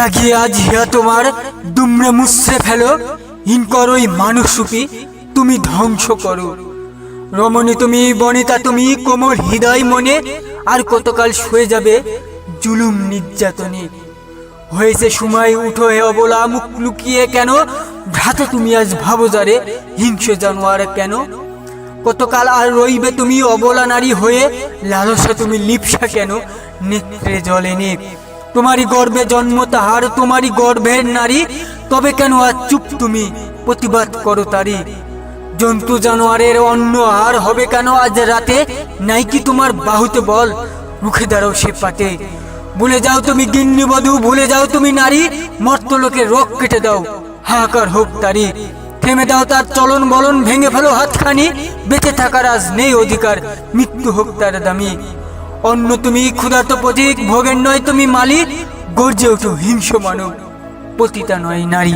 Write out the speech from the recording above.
জাগিয়ে আজ হিয়া তোমার দুমড়ে মুছড়ে ফেলো। হিন করোই মানুষ রূপী তুমি ধ্বংস করো। রমণী তুমি, বনিতা তুমি, কোমল হৃদয় মনে আর কতকাল শুয়ে যাবে জুলুম নির্যাতনে। হয়েছে সময় উঠো হে অবলা, মুখ লুকিয়ে কেন? ভ্রাতা তুমি আজ ভাবো যারে হিংস জানোয়ার কেন? কতকাল আর রইবে তুমি অবলা নারী হয়ে, লালসা তুমি লিপসা কেন? নেত্রে জলে নে তোমারই গর্বে জন্ম, তাহার তোমারই গর্ভের নারী। তবে কেন আজ চুপ তুমি? প্রতিবাদ করো তারি জন্তু জানোয়ারের অন্য আর হবে কেন আজ রাতে? নাই কি তোমার বাহুতে বল? রুখে দাঁড়াও সে পাতে ভুলে যাও তুমি গিন্নিবধূ ভুলে যাও তুমি নারী। মর্তলোকে রোগ কেটে দাও। হাহাকার হোক তারি থেমে দাও তার চলন বলন, ভেঙে ফেলো হাতখানি। বেঁচে থাকার আজ নেই অধিকার। মৃত্যু হোক তার দামি। অন্য তুমি ক্ষুধার্ত প্রতীক ভোগের নয় তুমি মালিক, গর্জে উঠো হিংস মানব। পতিতা নয় নারী।